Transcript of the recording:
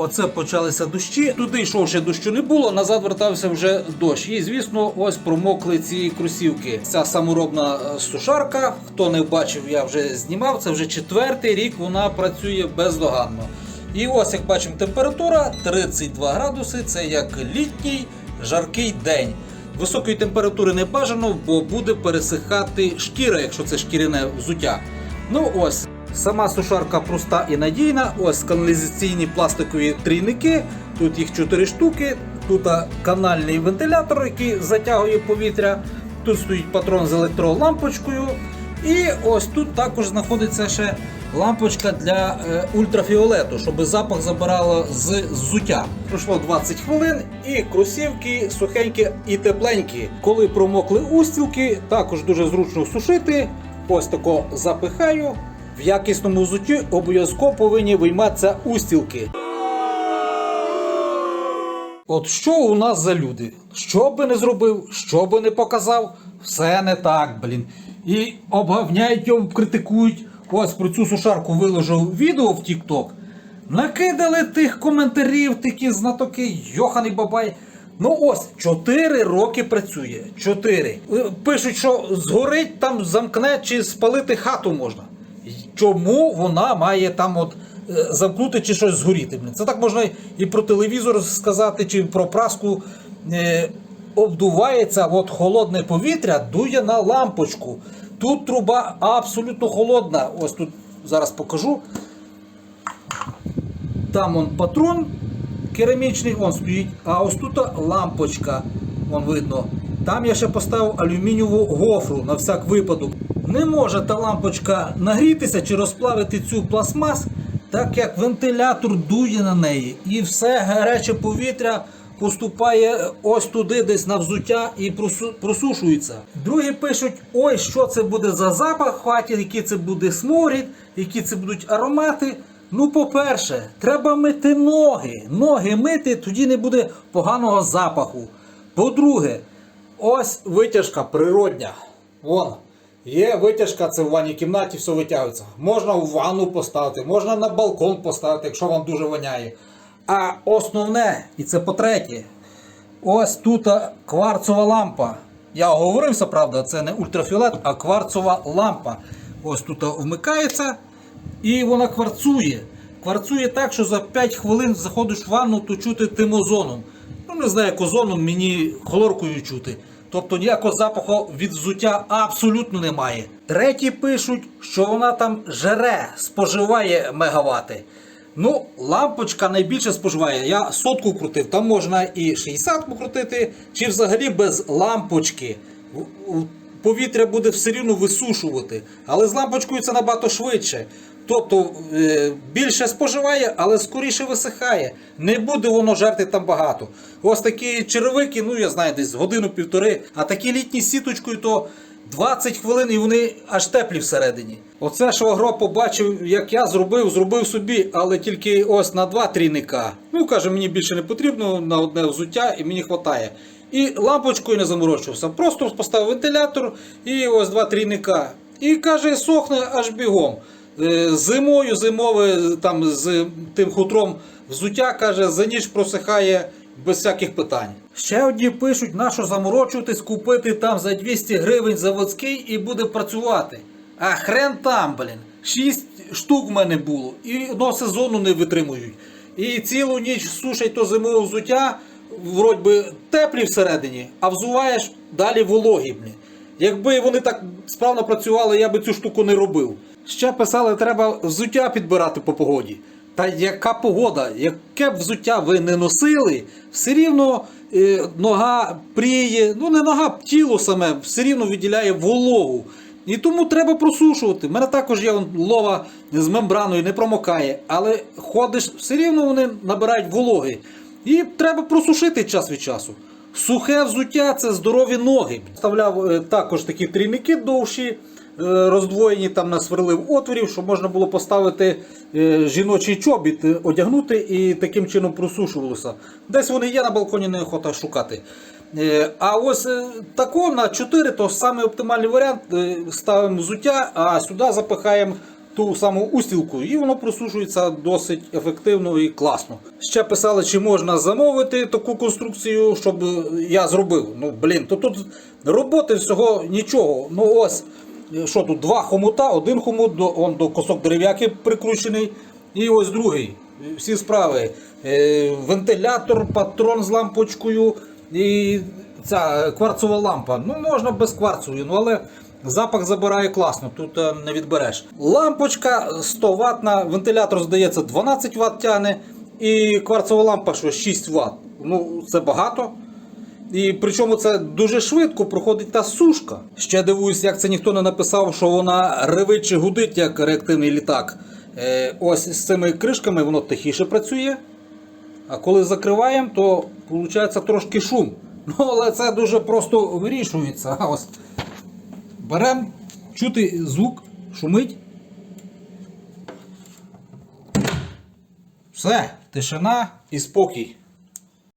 Оце почалися дощі. Туди йшов ще дощу не було, назад вертався вже дощ. І звісно, ось промокли ці кросівки. Ця саморобна е, сушарка. Хто не бачив, я вже знімав. Це вже четвертий рік вона працює бездоганно. І ось як бачимо, температура 32 градуси. Це як літній жаркий день. Високої температури не бажано, бо буде пересихати шкіра, якщо це шкіряне взуття. Ну ось. Сама сушарка проста і надійна. Ось каналізаційні пластикові трійники. Тут їх 4 штуки. Тут канальний вентилятор, який затягує повітря. Тут стоїть патрон з електролампочкою. І ось тут також знаходиться ще лампочка для е, ультрафіолету, щоб запах забирало з взуття. Пройшло 20 хвилин, і кросівки сухенькі і тепленькі. Коли промокли устілки, також дуже зручно сушити. Ось тако запихаю. В якісному взутті обов'язково повинні вийматися устілки. От що у нас за люди? Що би не зробив, що би не показав, все не так, блін. І обгавняють його, критикують. Ось про цю сушарку виложив відео в TikTok. Накидали тих коментарів, такі знатоки, йоханий бабай. Ну ось, 4 роки працює. 4. Е, Пишуть, що згорить, там замкне чи спалити хату можна. Чому вона має там от е, замкнути чи щось згоріти? Це так можна і про телевізор сказати, чи про праску. Е, обдувається от холодне повітря, дує на лампочку. Тут труба абсолютно холодна. Ось тут зараз покажу. Там он патрон керамічний, он стоїть, а ось тут лампочка, вон видно. Там я ще поставив алюмінієву гофру на всяк випадок. Не може та лампочка нагрітися чи розплавити цю пластмас, так як вентилятор дує на неї. І все гаряче повітря поступає ось туди, десь на взуття і просушується. Другі пишуть: ой, що це буде за запах хаті, який це буде сморід, які це будуть аромати. Ну, по-перше, треба мити ноги. Ноги мити, тоді не буде поганого запаху. По-друге, ось витяжка природня. Вон. Є витяжка, це в ванній кімнаті все витягується. Можна в ванну поставити, можна на балкон поставити, якщо вам дуже воняє. А основне, і це по-третє, ось тут кварцова лампа. Я оговорився, правда, це не ультрафіолет, а кварцова лампа. Ось тут вмикається і вона кварцує. Кварцує так, що за 5 хвилин заходиш в ванну, то чути тим озоном. Ну, не знаю, як озоном, мені хлоркою чути. Тобто ніякого запаху від взуття абсолютно немає. Треті пишуть, що вона там жере, споживає мегавати. Ну, лампочка найбільше споживає. Я сотку крутив, там можна і 60 покрутити, чи взагалі без лампочки. Повітря буде все рівно висушувати. Але з лампочкою це набагато швидше. Тобто е, більше споживає, але скоріше висихає. Не буде воно жерти там багато. Ось такі черевики, ну я знаю, десь годину-півтори, а такі літні з сіточкою, то 20 хвилин і вони аж теплі всередині. Оце що Агро побачив, як я зробив, зробив собі, але тільки ось на два трійника. Ну, каже, мені більше не потрібно на одне взуття і мені вистачає. І лампочкою не заморочився. Просто поставив вентилятор і ось два трійника. І каже, сохне аж бігом. Е, Зимою зимове там з тим хутром взуття каже, за ніч просихає без всяких питань. Ще одні пишуть, на що заморочуватись, купити там за 200 гривень заводський і буде працювати. А хрен там, блін. Шість штук в мене було. І одного сезону не витримують. І цілу ніч сушать то зимове взуття, вроді би теплі всередині, а взуваєш далі вологі. Блін. Якби вони так справно працювали, я би цю штуку не робив. Ще писали, треба взуття підбирати по погоді. Та яка погода, яке б взуття ви не носили, все рівно е, нога пріє, ну не нога, тіло саме все рівно виділяє вологу. І тому треба просушувати. У мене також є лова з мембраною, не промокає, але ходиш, все рівно вони набирають вологи. І треба просушити час від часу. Сухе взуття це здорові ноги. Вставляв е, також такі трійники довші, е, роздвоєні, там насверлив отворів, щоб можна було поставити е, жіночий чобіт, одягнути і таким чином просушувалося. Десь вони є на балконі, не охота шукати. А ось тако на 4 то самий оптимальний варіант. Ставимо взуття, а сюди запихаємо ту саму устілку, і воно просушується досить ефективно і класно. Ще писали, чи можна замовити таку конструкцію, щоб я зробив. Ну, блін, то тут роботи всього нічого. Ну ось, що тут, два хомута, один хомут, до, он до косок дерев'яки прикручений, і ось другий. Всі справи. Е, вентилятор, патрон з лампочкою і ця кварцова лампа. Ну, можна без кварцової, ну але запах забирає класно, тут е, не відбереш. Лампочка 100 ватна, вентилятор, здається, 12 Вт тягне, і кварцова лампа, що 6 Вт. Ну, це багато. І причому це дуже швидко проходить та сушка. Ще дивуюсь, як це ніхто не написав, що вона ревить чи гудить, як реактивний літак. Е, ось з цими кришками воно тихіше працює. А коли закриваємо, то виходить трошки шум. Ну, але це дуже просто вирішується. Ось беремо, чути звук, шумить. Все, тишина і спокій.